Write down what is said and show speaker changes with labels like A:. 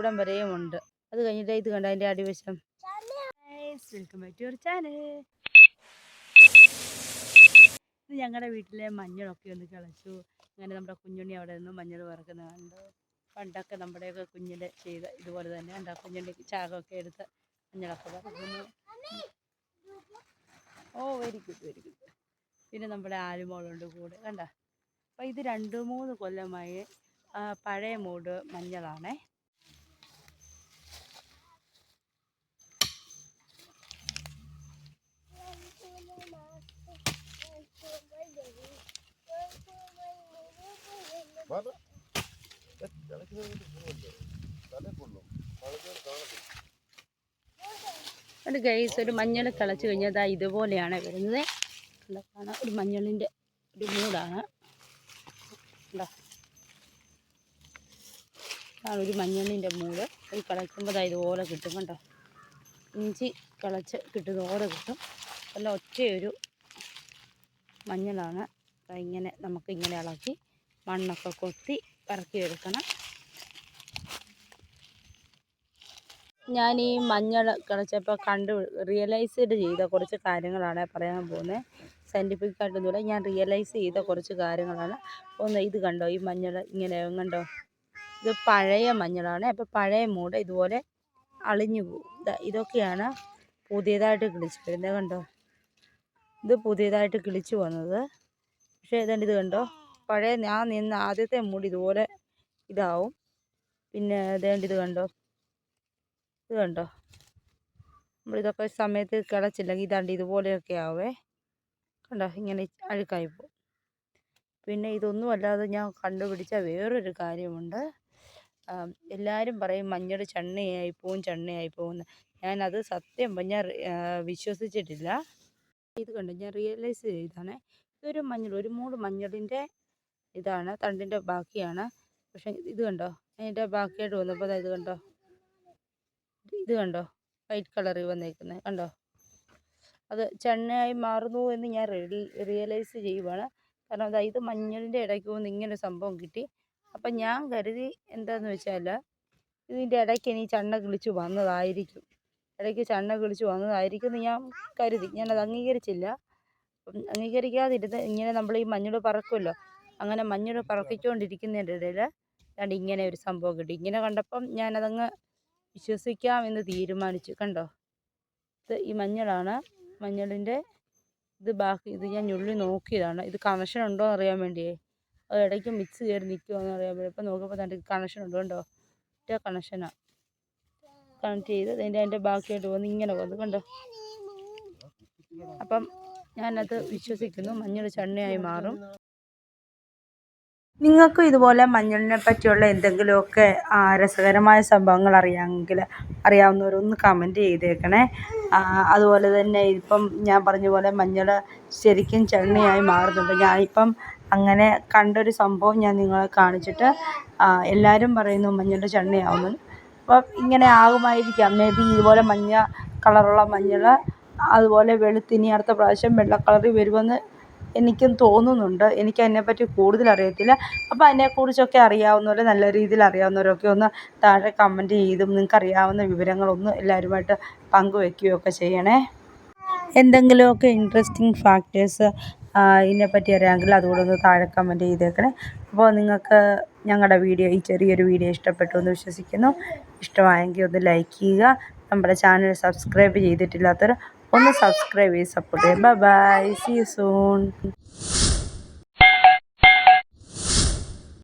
A: ഇവിടം വരെയും ഉണ്ട്. അത് കഴിഞ്ഞിട്ട് ഇത് കണ്ട അതിന്റെ അടിവശം? Welcome back to your channel ഇത് ഞങ്ങളുടെ വീട്ടിലെ മഞ്ഞളൊക്കെ ഒന്ന് കിളച്ചു. അങ്ങനെ നമ്മുടെ കുഞ്ഞുണ്ണി അവിടെ നിന്ന് മഞ്ഞൾ വറക്കുന്ന കണ്ടു? പണ്ടൊക്കെ നമ്മുടെയൊക്കെ കുഞ്ഞിലെ ചെയ്ത ഇതുപോലെ തന്നെ കണ്ട? കുഞ്ഞുണ്ണി ചാകമൊക്കെ എടുത്ത് മഞ്ഞളൊക്കെ വറക്കുന്നു. Oh very good very good പിന്നെ നമ്മുടെ ആലുമോളുണ്ട് കൂടെ. കണ്ട? അപ്പോൾ ഇത് രണ്ട് മൂന്ന് കൊല്ലമായി പഴയ മൂട് മഞ്ഞളാണേ. അത് ഗൈസ് ഒരു മഞ്ഞൾ തിളച്ച് കഴിഞ്ഞാൽ അതാ ഇതുപോലെയാണ് വരുന്നത്. കണ്ടോ? കാണാം. ഒരു മഞ്ഞളിന്റെ ഒരു മൂടാണ്. കണ്ടോ? ഒരു മഞ്ഞളിന്റെ മൂട്. അത് കിളയ്ക്കുമ്പോൾ അതാ ഇതുപോലെ കിട്ടും കണ്ടോ? ഇഞ്ചി കിളച്ച് ഓരോ കിട്ടും. നല്ല ഒറ്റയൊരു മഞ്ഞളാണ്. ഇങ്ങനെ നമുക്ക് ഇങ്ങനെ ഇളക്കി മണ്ണൊക്കെ കൊത്തി ഇറക്കി എടുക്കണം ഞാൻ ഈ മഞ്ഞൾ കിളച്ചപ്പോൾ കണ്ട് റിയലൈസ്ഡ് ചെയ്ത കുറച്ച് കാര്യങ്ങളാണ് പറയാൻ പോകുന്നത്. സയന്റിഫിക് ആയിട്ടൊന്നുമില്ല ഞാൻ റിയലൈസ് ചെയ്ത കുറച്ച് കാര്യങ്ങളാണ്. ഒന്ന് ഇത് കണ്ടോ ഈ മഞ്ഞൾ ഇങ്ങനെ കണ്ടോ? ഇത് പഴയ മഞ്ഞളാണ് അപ്പോൾ പഴയ മൂട് ഇതുപോലെ അളിഞ്ഞു പോകും. ഇതൊക്കെയാണ് പുതിയതായിട്ട് കിളിച്ച് വരുന്നത്. കണ്ടോ? ഇത് പുതിയതായിട്ട് കിളിച്ച് വന്നത്. പക്ഷേ ഇതുണ്ട് ഇത് കണ്ടോ? പഴയ ഞാൻ നിന്ന് ആദ്യത്തെ മുടി ഇതുപോലെ ഇതാവും. പിന്നെ ഇതേണ്ട ഇത് കണ്ടോ? ഇത് കണ്ടോ? നമ്മളിതൊക്കെ സമയത്ത് കിളച്ചില്ലെങ്കിൽ ഇതാണ്ട് ഇതുപോലെയൊക്കെ ആവേ. കണ്ടോ? ഇങ്ങനെ അഴുക്കായി പോകും. പിന്നെ ഇതൊന്നും അല്ലാതെ ഞാൻ കണ്ടുപിടിച്ച വേറൊരു കാര്യമുണ്ട്. എല്ലാവരും പറയും മഞ്ഞൾ ചെണ്ണയായി പോവും ചെണ്ണയായി പോകുന്നു ഞാനത് സത്യം ഞാൻ വിശ്വസിച്ചിട്ടില്ല. ഇത് കണ്ടോ? ഞാൻ റിയലൈസ് ചെയ്താണ് ഇതൊരു മഞ്ഞൾ ഒരു മൂട് മഞ്ഞളിന്റെ ഇതാണ്. തണ്ടിന്റെ ബാക്കിയാണ്. പക്ഷേ ഇത് കണ്ടോ? അതിന്റെ ബാക്കിയായിട്ട് വന്നപ്പോൾ ഇത് കണ്ടോ? ഇത് കണ്ടോ? വൈറ്റ് കളറിൽ വന്നേക്കുന്നത് കണ്ടോ? അത് ചെണ്ണയായി മാറുന്നു എന്ന് ഞാൻ റിയലൈസ് ചെയ്യുവാണ്. കാരണം അതാ ഇത് മഞ്ഞളിന്റെ ഇടയ്ക്ക് വന്ന് ഇങ്ങനെ സംഭവം കിട്ടി. അപ്പം ഞാൻ കരുതി എന്താന്ന് വെച്ചാൽ ഇതിന്റെ ഇടയ്ക്ക് ഇനി ചണ്ണ കിളിച്ച് വന്നതായിരിക്കും. ഇടയ്ക്ക് ചണ്ണ കിളിച്ച് വന്നതായിരിക്കും എന്ന് ഞാൻ കരുതി. ഞാനത് അംഗീകരിച്ചില്ല. അംഗീകരിക്കാതിരുന്ന് ഇങ്ങനെ നമ്മൾ ഈ മഞ്ഞൾ പറക്കുമല്ലോ അങ്ങനെ മഞ്ഞൾ പറക്കിക്കൊണ്ടിരിക്കുന്നതിന്റെ ഇടയിൽ ഞാൻ ഇങ്ങനെ ഒരു സംഭവം കിട്ടി. ഇങ്ങനെ കണ്ടപ്പം ഞാനതങ്ങ് വിശ്വസിക്കാം എന്ന് തീരുമാനിച്ചു. കണ്ടോ? ഇത് ഈ മഞ്ഞളാണ്. മഞ്ഞളിന്റെ ഇത് ബാക്കി ഇത് ഞാൻ ഉള്ളി നോക്കിയതാണ്. ഇത് കണക്ഷൻ ഉണ്ടോ എന്ന് അറിയാൻ വേണ്ടിയേ. അത് ഇടയ്ക്ക് മിക്സ് കയറി നിൽക്കുമോ അറിയാൻ വേണ്ടി. ഇപ്പം നോക്കുമ്പോൾ തന്നെ കണക്ഷൻ ഉണ്ട് കണ്ടോ? ഒറ്റ കണക്ഷനാണ് കണക്ട് ചെയ്ത് അതിന്റെ അതിന്റെ ബാക്കിയായിട്ട് വന്ന് ഇങ്ങനെ വന്നു കണ്ടോ? അപ്പം ഞാനത് വിശ്വസിക്കുന്നു. മഞ്ഞൾ ചണ്ണയായി മാറും. നിങ്ങൾക്കും ഇതുപോലെ മഞ്ഞളിനെ പറ്റിയുള്ള എന്തെങ്കിലുമൊക്കെ രസകരമായ സംഭവങ്ങൾ അറിയാമെങ്കിൽ അറിയാവുന്നവരൊന്ന് കമന്റ് ചെയ്തേക്കണേ. അതുപോലെ തന്നെ ഇപ്പം ഞാൻ പറഞ്ഞ പോലെ മഞ്ഞൾ ശരിക്കും ചണ്ണയായി മാറുന്നുണ്ട്. ഞാനിപ്പം അങ്ങനെ കണ്ടൊരു സംഭവം ഞാൻ നിങ്ങളെ കാണിച്ചിട്ട് എല്ലാവരും പറയുന്നു മഞ്ഞൾ ചണ്ണിയാവുന്നു അപ്പം ഇങ്ങനെ ആകുമായിരിക്കാം. മേ ബി ഇതുപോലെ മഞ്ഞ കളറുള്ള മഞ്ഞൾ അതുപോലെ വെളുത്തിനി അടുത്ത പ്രാവശ്യം വെള്ള കളറിൽ വരുമെന്ന് എനിക്കും തോന്നുന്നുണ്ട്. എനിക്ക് അതിനെപ്പറ്റി കൂടുതൽ അറിയത്തില്ല. അപ്പോൾ അതിനെക്കുറിച്ചൊക്കെ അറിയാവുന്നവർ നല്ല രീതിയിൽ അറിയാവുന്നവരൊക്കെ ഒന്ന് താഴെ കമന്റ് ചെയ്തും നിങ്ങൾക്ക് അറിയാവുന്ന വിവരങ്ങളൊന്ന് എല്ലാവരുമായിട്ട് പങ്കുവെക്കുകയൊക്കെ ചെയ്യണേ. എന്തെങ്കിലുമൊക്കെ ഇൻട്രസ്റ്റിംഗ് ഫാക്ടേഴ്സ് ഇതിനെപ്പറ്റി അറിയാമെങ്കിൽ അതുകൂടെ ഒന്ന് താഴെ കമന്റ് ചെയ്തേക്കണേ. അപ്പോൾ നിങ്ങൾക്ക് ഞങ്ങളുടെ വീഡിയോ ഈ ചെറിയൊരു വീഡിയോ ഇഷ്ടപ്പെട്ടു എന്ന് വിശ്വസിക്കുന്നു. ഇഷ്ടമായെങ്കിൽ ഒന്ന് ലൈക്ക് ചെയ്യുക. നമ്മുടെ ചാനൽ സബ്സ്ക്രൈബ് ചെയ്തിട്ടില്ലാത്തവർ ഒന്ന് സബ്സ്ക്രൈബ് ചെയ്ത് സപ്പോർട്ട് ചെയ്യുക bye bye see you soon